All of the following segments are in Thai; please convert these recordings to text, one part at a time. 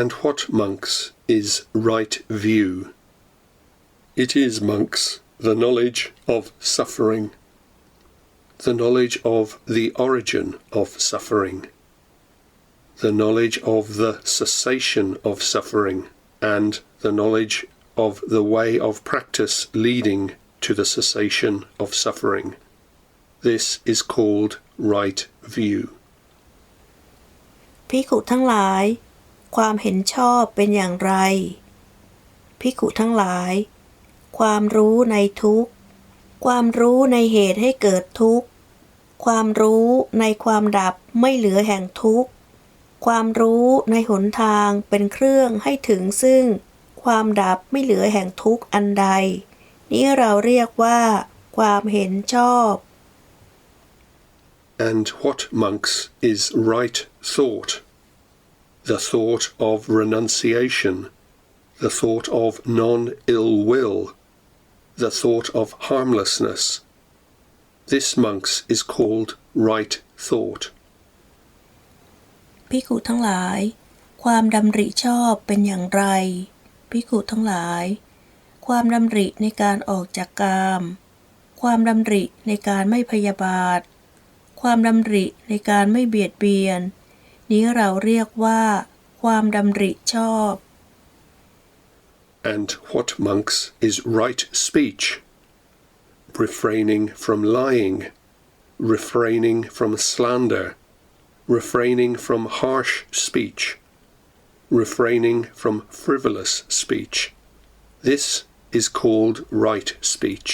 And what, monks, is right view? It is, monks, the knowledge of suffering, the knowledge of the origin of suffering, the knowledge of the cessation of suffering, and the knowledge of the way of practice leading to the cessation of suffering. This is called right view. พิขุทั้งหลาย ความเห็นชอบเป็นอย่างไร พิขุทั้งหลาย ความรู้ในทุกข์ ความรู้ในเหตุให้เกิดทุกข์ ความรู้ในความดับไม่เหลือแห่งทุกข์ ความรู้ในหนทางเป็นเครื่องให้ถึงซึ่ง ความดับไม่เหลือแห่งทุกข์อันใด นี้เราเรียกว่า ความเห็นชอบ And what, monks, is right thought? The thought of renunciation, the thought of non ill will, the thought of harmlessness. This, monks, is called right thought. พิขุทั้งหลาย ความดำริชอบเป็นอย่างไรพิขุทั้งหลาย ความดำริในการออกจากกาม ความดำริในการไม่พยาบาท ความดำริในการไม่เบียดเบียน นี้เราเรียกว่า ความดำริชอบ And what, monks, is right speech? Refraining from lying, refraining from slander, refraining from harsh speech, refraining from frivolous speech. This is called right speech.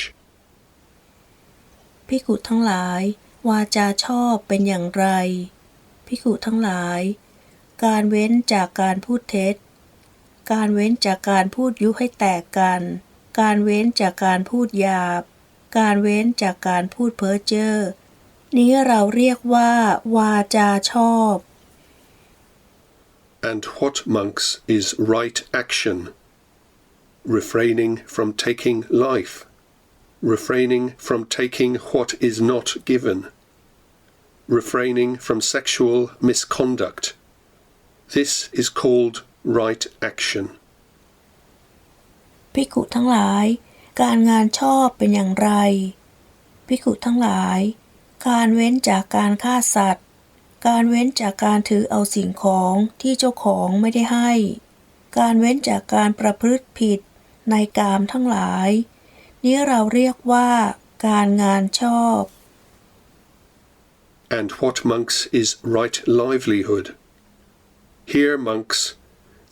พิขุทั้งหลาย วาจาชอบเป็นอย่างไร พิขุทั้งหลาย การเว้นจากการพูดเท็จ การเว้นจากการพูดยุให้แตกกัน การเว้นจากการพูดหยาบ การเว้นจากการพูดเพ้อเจ้อ นี้เราเรียกว่า วาจาชอบ And what, monks, is right action? Refraining from taking life, refraining from taking what is not given, refraining from sexual misconduct. This is called right action. พิขุทั้งหลาย การงานชอบเป็นอย่างไรพิขุทั้งหลาย การเว้นจากการฆ่าสัตว์ การเว้นจากการถือเอาสิ่งของที่เจ้าของไม่ได้ให้ การเว้นจากการประพฤติผิดในกามทั้งหลาย นี้เราเรียกว่าการงานชอบ And what, monks, is right livelihood? Here, monks,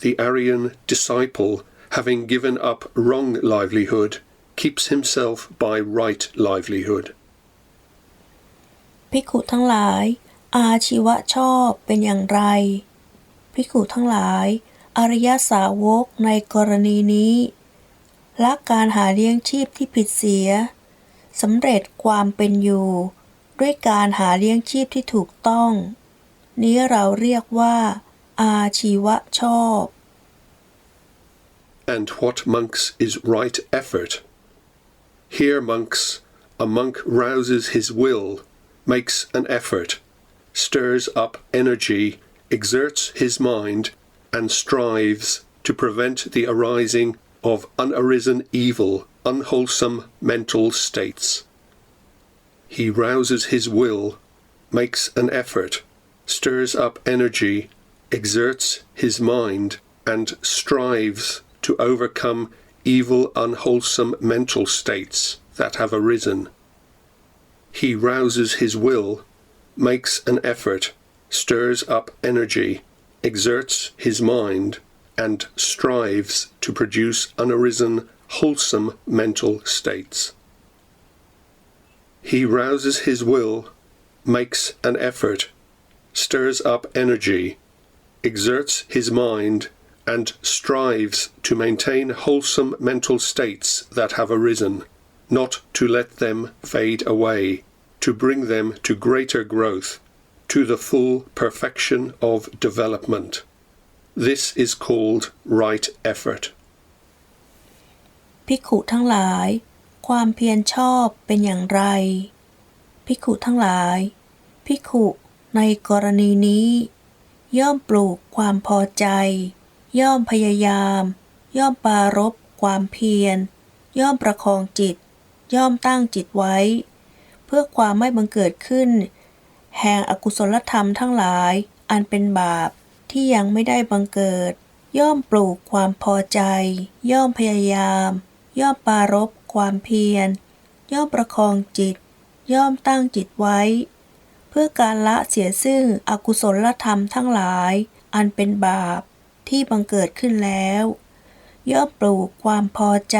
the Aryan disciple, having given up wrong livelihood, keeps himself by right livelihood. ภิกขุทั้งหลาย อาชีวะชอบเป็นอย่างไร ภิกขุทั้งหลาย อริยสาวกในกรณีนี้ละการหาเลี้ยงชีพที่ผิดเสียสำเร็จความเป็นอยู่ ด้วยการหาเลี้ยงชีพที่ถูกต้อง นี้เราเรียกว่า อาชีวะชอบ And what, monks, is right effort? Here, monks, a monk rouses his will, makes an effort, stirs up energy, exerts his mind, and strives to prevent the arising of unarisen evil, unwholesome mental states. He rouses his will, makes an effort, stirs up energy, exerts his mind, and strives to overcome evil, unwholesome mental states that have arisen. He rouses his will, makes an effort, stirs up energy, exerts his mind, and strives to produce unarisen, wholesome mental states. He rouses his will, makes an effort, stirs up energy, exerts his mind, and strives to maintain wholesome mental states that have arisen, not to let them fade away, to bring them to greater growth, to the full perfection of development. This is called right effort. ภิกขุทั้งหลาย ความเพียรชอบเป็นอย่างไร ภิกขุทั้งหลาย ภิกขุในกรณีนี้ ย่อมปลูกความพอใจ ย่อมพยายาม ย่อมปรารบความเพียร ย่อมประคองจิต ย่อมตั้งจิตไว้ เพื่อความไม่บังเกิดขึ้น แห่งอกุศลธรรมทั้งหลาย อันเป็นบาปที่ยังไม่ได้บังเกิด ย่อมปลูกความพอใจ ย่อมพยายาม ย่อมปรารบ ความเพียร ย่อมประคองจิต ย่อมตั้งจิตไว้ เพื่อการละเสียซึ่งอกุศลธรรมทั้งหลาย อันเป็นบาปที่บังเกิดขึ้นแล้ว ย่อมปลูกความพอใจ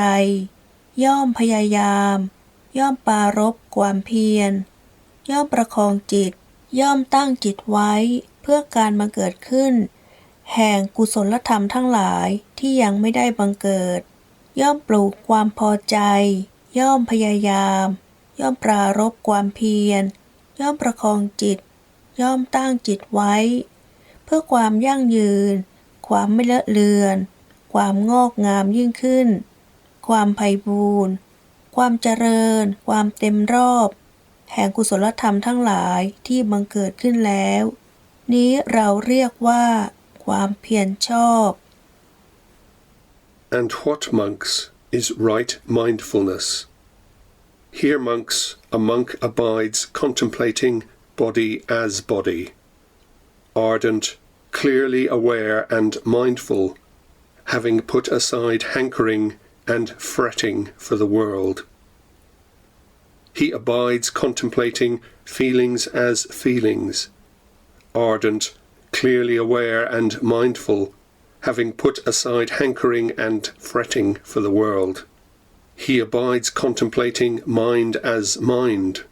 ย่อมพยายาม ย่อมปรารบความเพียร ย่อมประคองจิต ย่อมตั้งจิตไว้ เพื่อการบังเกิดขึ้น แห่งกุศลธรรมทั้งหลายที่ยังไม่ได้บังเกิด ย่อมปลูกความพอใจ ย่อมพยายาม ย่อมปรารบความเพียร ย่อมประคองจิต ย่อมตั้งจิตไว้ เพื่อความยั่งยืน ความไม่เลอะเลือน ความงอกงามยิ่งขึ้น ความไพ่บูรณ์ความเจริญ ความเต็มรอบ แห่งกุศลธรรมทั้งหลายที่บังเกิดขึ้นแล้ว นี้เราเรียกว่า ความเพียรชอบ And what, monks, is right mindfulness? Here, monks, a monk abides contemplating body as body, ardent, clearly aware and mindful, having put aside hankering and fretting for the world. He abides contemplating feelings as feelings, ardent, clearly aware and mindful, having put aside hankering and fretting for the world. He abides contemplating mind as mind,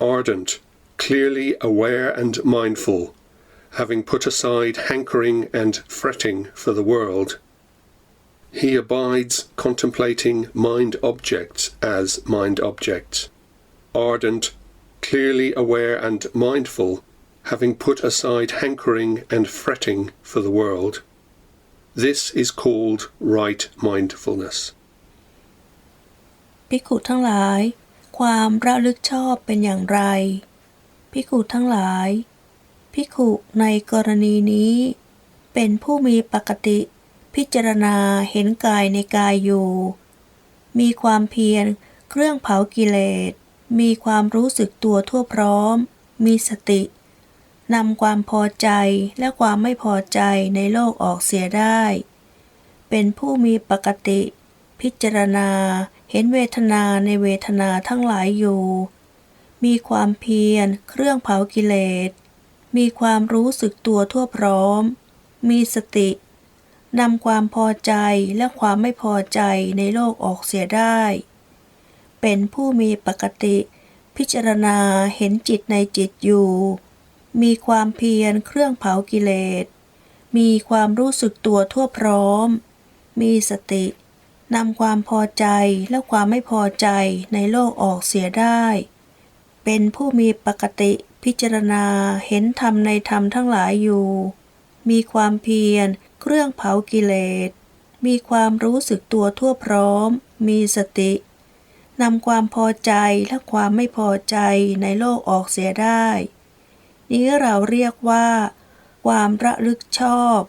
ardent, clearly aware and mindful, having put aside hankering and fretting for the world. He abides contemplating mind objects as mind objects, ardent, clearly aware and mindful, having put aside hankering and fretting for the world. This is called right mindfulness. ภิกขุทั้งหลาย ความระลึกชอบเป็นอย่างไร ภิกขุทั้งหลาย ภิกขุในกรณีนี้ เป็นผู้มีปกติ พิจารณาเห็นกายในกายอยู่ มีความเพียรเครื่องเผากิเลส มีความรู้สึกตัวทั่วพร้อม มีสติ นำความพอใจและความไม่พอใจในโลกออกเสียได้ เป็นผู้มีปกติ พิจารณาเห็นเวทนาในเวทนาทั้งหลายอยู่ มีความเพียร เครื่องเผากิเลส มีความรู้สึกตัวทั่วพร้อม มีสตินำความพอใจและความไม่พอใจในโลกออกเสียได้ เป็นผู้มีปกติ พิจารณาเห็นจิตในจิตอยู่ มีความเพียรเครื่องเผากิเลส มีความรู้สึกตัวทั่วพร้อม มีสตินำความพอใจและความไม่พอใจในโลกออกเสียได้ เป็นผู้มีปกติพิจารณาเห็นธรรมในธรรมทั้งหลายอยู่ มีความเพียรเครื่องเผากิเลส มีความรู้สึกตัวทั่วพร้อม มีสตินำความพอใจและความไม่พอใจในโลกออกเสียได้ นี้เราเรียกว่า ความระลึกชอบ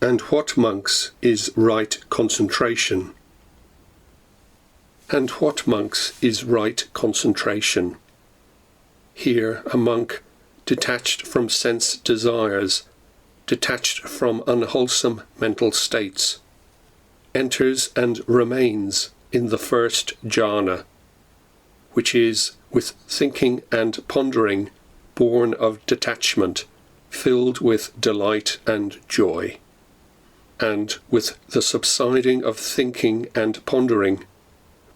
And what, monks, is right concentration? And what, monks, is right concentration? Here, a monk, detached from sense desires, detached from unwholesome mental states, enters and remains in the first jhana, which is, with thinking and pondering, born of detachment, filled with delight and joy and with the subsiding of thinking and pondering,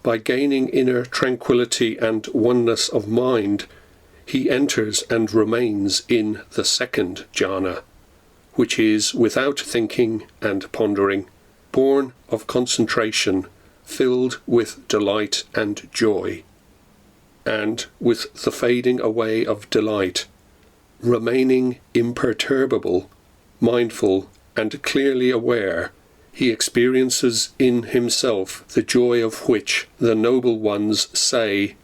by gaining inner tranquility and oneness of mind, he enters and remains in the second jhana, which is without thinking and pondering, born of concentration, filled with delight and joy, and with the fading away of delight, remaining imperturbable, mindful and clearly aware, he experiences in himself the joy of which the noble ones say,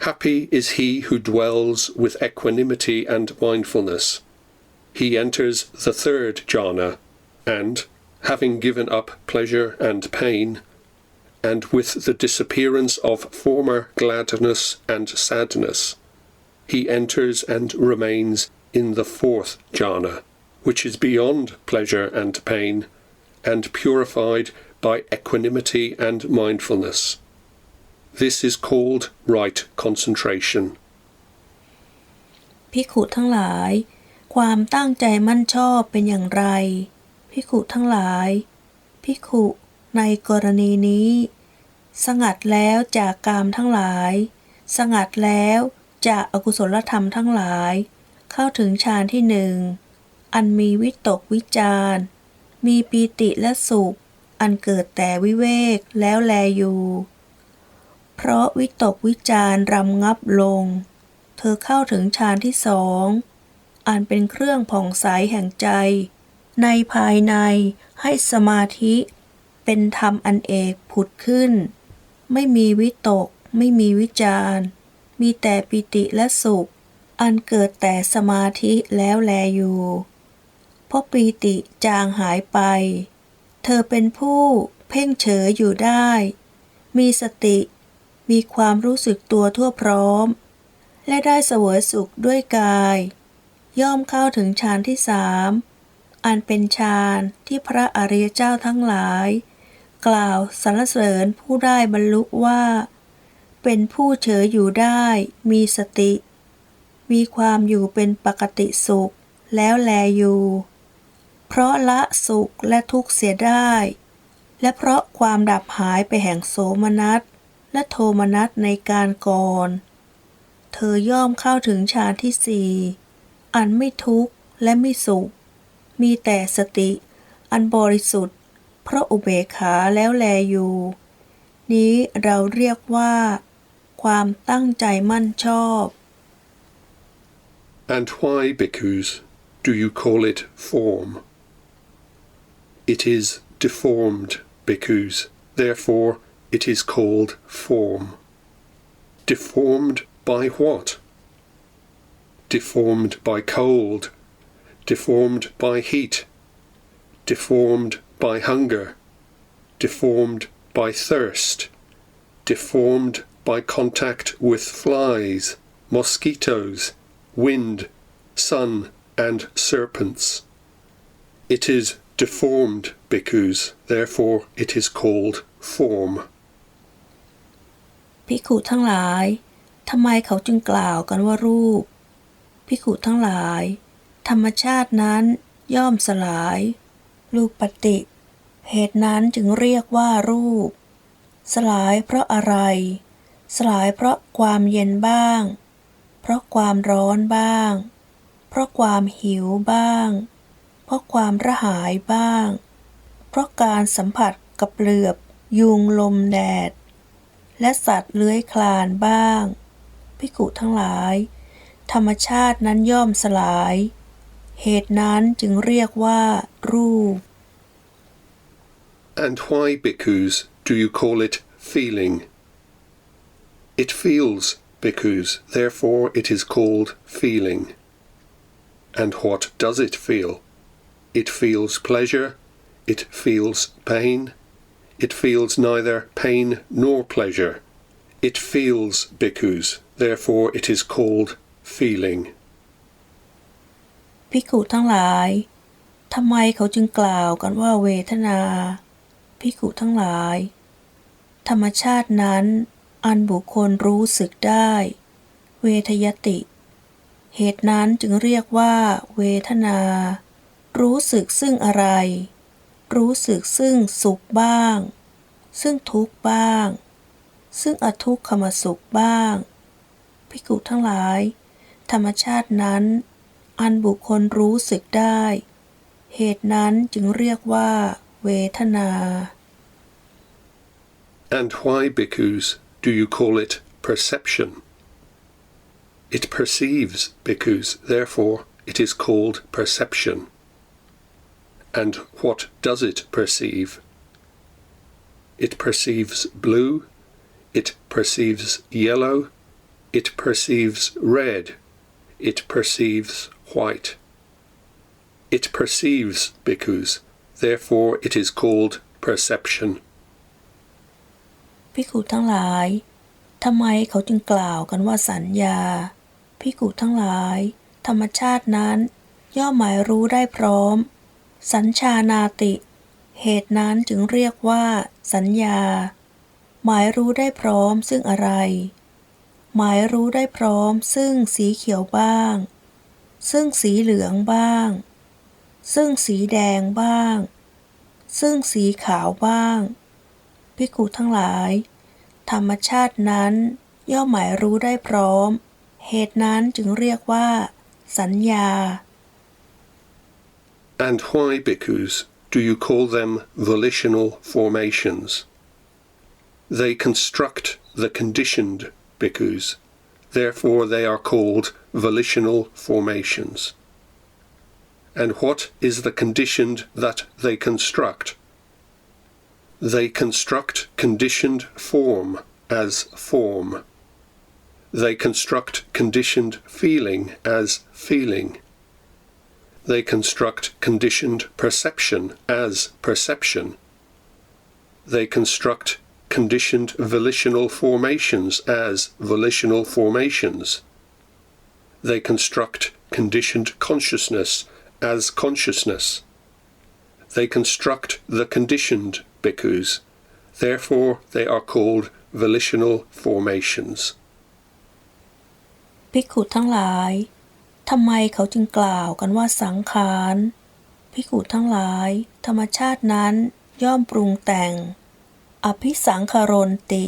Happy is he who dwells with equanimity and mindfulness. He enters the third jhana, and, having given up pleasure and pain, and with the disappearance of former gladness and sadness, he enters and remains in the fourth jhana, which is beyond pleasure and pain, and purified by equanimity and mindfulness. This is called right concentration. พิขุทั้งหลาย ความตั้งใจมั่นชอบเป็นอย่างไร พิขุทั้งหลาย พิขุ ในกรณีนี้ สงัดแล้วจากกามทั้งหลาย สงัดแล้วจากอากุศลธรรมทั้งหลาย เข้าถึงฌานที่หนึ่ง อันมีวิตกวิจารมีปีติและสุข อันเกิดแต่วิเวกแล้วแลอยู่ เพราะวิตกวิจารรำงับลง เธอเข้าถึงฌานที่สองอันเป็นเครื่องผ่องใสแห่งใจ ในภายในให้สมาธิ เป็นธรรมอันเอกผุดขึ้น ไม่มีวิตก ไม่มีวิจารมีแต่ปิติและสุข อันเกิดแต่สมาธิแล้วแลอยู่เพราะปีติจางหายไป เธอเป็นผู้เพ่งเฉยอยู่ได้ มีสติ มีความรู้สึกตัวทั่วพร้อม และได้เสวยสุขด้วยกาย ย่อมเข้าถึงฌานที่สามอันเป็นฌานที่พระอริยเจ้าทั้งหลาย กล่าวสรรเสริญผู้ได้บรรลุว่า เป็นผู้เฉยอยู่ได้ มีสติ มีความอยู่เป็นปกติสุข แล้วแลอยู่ เพราะละสุขและทุกข์เสียได้ และเพราะความดับหายไปแห่งโสมนัสและโทมนัสในการก่อน เธอย่อมเข้าถึงฌานที่สี่อันไม่ทุกข์และไม่สุข มีแต่สติ อันบริสุทธิ์ เพราะอุเบกขาแล้วแลอยู่ นี้เราเรียกว่า ความตั้งใจมั่นชอบ And why, bhikkhus, do you call it form? It is deformed, bhikkhus, therefore it is called form. Deformed by what? Deformed by cold, deformed by heat, deformed by hunger, deformed by thirst, deformed by contact with flies, mosquitoes, wind, sun, and serpents. It is deformed bhikkhus, therefore it is called form. ภิกขุทั้งหลาย ทำไมเขาจึงกล่าวกันว่ารูป ภิกขุทั้งหลาย ธรรมชาตินั้นย่อมสลาย รูปปฏิ เหตุนั้นจึงเรียกว่ารูป สลายเพราะอะไร สลายเพราะความเย็นบ้าง เพราะความร้อนบ้าง เพราะความหิวบ้าง เพราะความระหายบ้าง เพราะการสัมผัสกับเหลือบ ยุงลมแดด และสัตว์เลื้อยคลานบ้าง พิกุทั้งหลาย ธรรมชาตินั้นย่อมสลาย เหตุนั้นจึงเรียกว่า รูป And why, bhikkhus, do you call it feeling? It feels, bhikkhus, therefore it is called feeling. And what does it feel? It feels pleasure, it feels pain, it feels neither pain nor pleasure. It feels, bhikkhus, therefore it is called feeling. ภิกขุทั้งหลาย ทำไมเขาจึงกล่าวกันว่าเวทนา ภิกขุทั้งหลาย ธรรมชาตินั้น อันบุคคลรู้สึกได้ เวทยติ เหตุนั้นจึงเรียกว่า เวทนา รู้สึกซึ่งอะไร รู้สึกซึ่งสุขบ้าง ซึ่งทุกข์บ้าง ซึ่งอทุกขมสุขบ้าง ภิกขุทั้งหลาย ธรรมชาตินั้น อันบุคคลรู้สึกได้ เหตุนั้นจึงเรียกว่า เวทนา And why, bhikkhus, do you call it perception? It perceives, bhikkhus, therefore it is called perception. And what does it perceive? It perceives blue, it perceives yellow, it perceives red, it perceives white. It perceives, bhikkhus, Therefore, it is called perception. พิกุทั้งหลาย ทำไมเขาจึงกล่าวกันว่าสัญญาพิกุทั้งหลาย ธรรมชาตินั้น ย่อมหมายรู้ได้พร้อม สัญชานาติ เหตุนั้นจึงเรียกว่า สัญญา หมายรู้ได้พร้อมซึ่งอะไร หมายรู้ได้พร้อมซึ่งสีเขียวบ้าง ซึ่งสีเหลืองบ้าง ซึ่งสีแดงบ้าง ซึ่งสีขาวบ้าง พิกุทั้งหลาย ธรรมชาตินั้นย่อมหมายรู้ได้พร้อม เหตุนั้นจึงเรียกว่า สัญญา And why, bhikkhus, do you call them volitional formations? They construct the conditioned bhikkhus. Therefore, they are called volitional formations. And what is the conditioned that they construct? They construct conditioned form as form. They construct conditioned feeling as feeling. They construct conditioned perception as perception. They construct conditioned volitional formations as volitional formations. They construct conditioned consciousness as consciousness. They construct the conditioned bhikkhus. Therefore, they are called volitional formations. ภิกขุทั้งหลาย ทำไมเขาจึงกล่าวกันว่าสังขารภิกขุทั้งหลาย ธรรมชาตินั้นย่อมปรุงแต่ง อภิสังขารนติ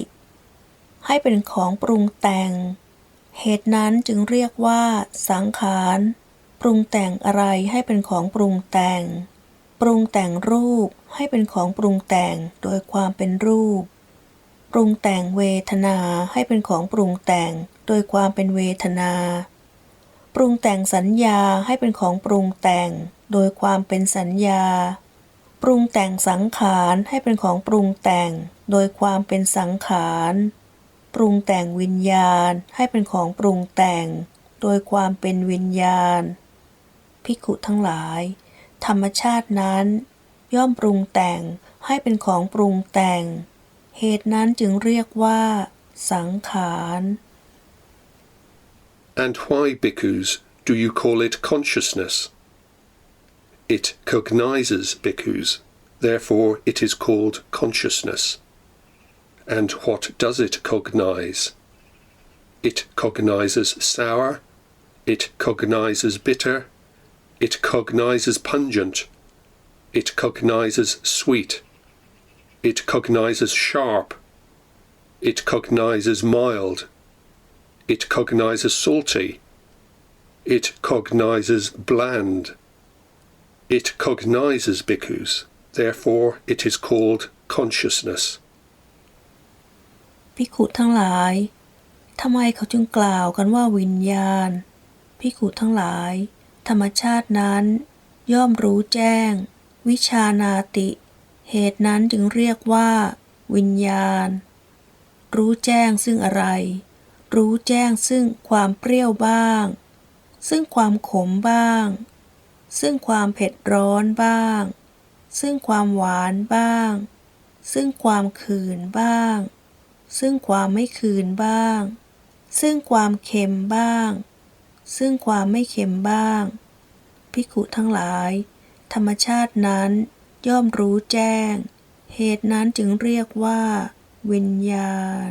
ให้เป็นของปรุงแต่ง เหตุนั้นจึงเรียกว่า สังขาร ปรุงแต่งอะไรให้เป็นของปรุงแต่ง ปรุงแต่งรูปให้เป็นของปรุงแต่งโดยความเป็นรูป ปรุงแต่งเวทนาให้เป็นของปรุงแต่งโดยความเป็นเวทนา ปรุงแต่งสัญญาให้เป็นของปรุงแต่งโดยความเป็นสัญญา ปรุงแต่งสังขารให้เป็นของปรุงแต่งโดยความเป็นสังขาร ปรุงแต่งวิญญาณให้เป็นของปรุงแต่ง โดยความเป็นวิญญาณภิกุทั้งหลาย ธรรมชาตินั้น ย่อมปรุงแต่งให้เป็นของปรุงแต่ง เหตุนั้นจึงเรียกว่า สังขาร And why, bhikkhus, do you call it consciousness? It cognizes bhikkhus, therefore it is called consciousness. And what does it cognize? It cognizes sour, it cognizes bitter, it cognizes pungent, it cognizes sweet, it cognizes sharp, it cognizes mild, it cognizes salty, it cognizes bland, it cognizes bhikkhus, therefore it is called consciousness. ภิกขุทั้งหลายทำไมเขาจึงกล่าวกันว่าวิญญาณ ภิกขุทั้งหลาย ธรรมชาตินั้น ย่อมรู้แจ้ง วิชานาติ เหตุนั้นจึงเรียกว่า วิญญาณ รู้แจ้งซึ่งอะไร รู้แจ้งซึ่งความเปรี้ยวบ้าง ซึ่งความขมบ้าง ซึ่งความเผ็ดร้อนบ้าง ซึ่งความหวานบ้าง ซึ่งความขื่นบ้าง ซึ่งความไม่คืนบ้าง ซึ่งความเค็มบ้าง ซึ่งความไม่เค็มบ้าง พิกขุทั้งหลาย ธรรมชาตินั้นย่อมรู้แจ้ง เหตุนั้นจึงเรียกว่า วิญญาณ